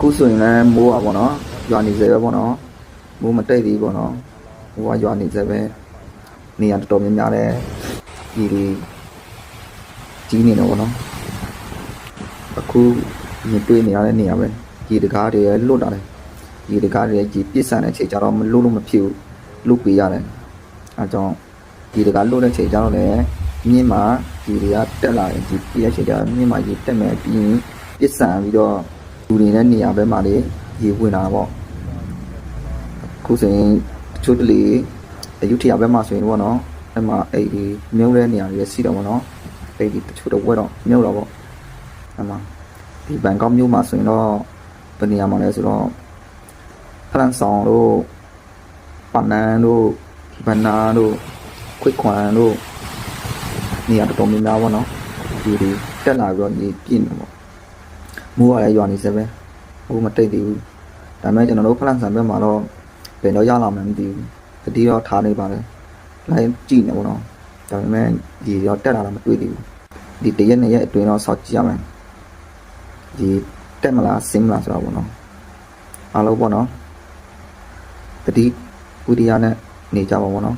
အခုဆိုရင်လည်းမိုးอ่ะဗောနော်ရွာနေစေပဲဗောနော်မိုးမတိတ်သေးဗောနော်ဟိုကရွာနေစေပဲနေရာတော်တော်များများလည်းဒီဒီကြီးနေတော့ဗောနော်အခုမြင်တွေ့နေရတဲ့နေရာပဲဒီတကားတွေလွတ်တာလေဒီတကားတွေကြီးပြစ်ဆန်တဲ့ချိန်ကျတော့မလွတ်လို့မဖြစ်ဘူးလွတ်ပေးရတယ်အဲကြောင့်ဒီတကားလွတ်တဲ့ချိန်ကျတော့လည်းမြင်းမှာဒီတွေကတက်လာရင်ဒီပြည့်တဲ့ချိန်ကျတော့မြင်းမှာကြီးတက်မယ်ပြီးရင်ပြစ်ဆန်ပြီးတော့ လူတွေနဲ့နေရာဘက်မှာလေရေဝင်လာတာပေါ့အခုဆိုရင်တချို့တလေအယုထရာဘက်မှာဆိုရင်ပေါ့နော်အဲ့မှာအဲ့ဒီမြုပ်တဲ့နေရာတွေရှိတော့ပေါ့နော်အဲ့ဒီတချို့တော့ဝဲတော့မြုပ်တော့ပေါ့အဲ့မှာဒီဘန်ကောက်မြို့မှာဆိုရင်တော့ဘယ်နေရာမှာလဲဆိုတော့ဖရန်ဆောင်တို့ပနန်တို့ဘန်နာတို့ခွိခွန်တို့နေရာတော်တော်များများပေါ့နော်ဒီဒီတက်လာပြီးတော့ဒီပြည့်နေပေါ့ မိုးကလည်းရွာနေစပဲဟိုမတိတ်သေးဘူးဒါပေမဲ့ကျွန်တော်တို့ဖလန်ဆန်ဘက်မှာတော့ဘယ်တော့ရလာမှန်းမသိဘူးတတိတော့ထားနေပါလေလိုင်းကြည့်နေပေါ့နော်ဒါပေမဲ့ဒီတော့တက်လာတာမတွေ့သေးဘူးဒီတရက်နှစ်ရက်အတွင်းတော့စောင့်ကြည့်ရမယ်ဒီတက်မလားဆင်းမလားဆိုတော့ပေါ့နော်အားလုံးပေါ့နော်တတိဝိရိယနဲ့နေကြပါပေါ့နော်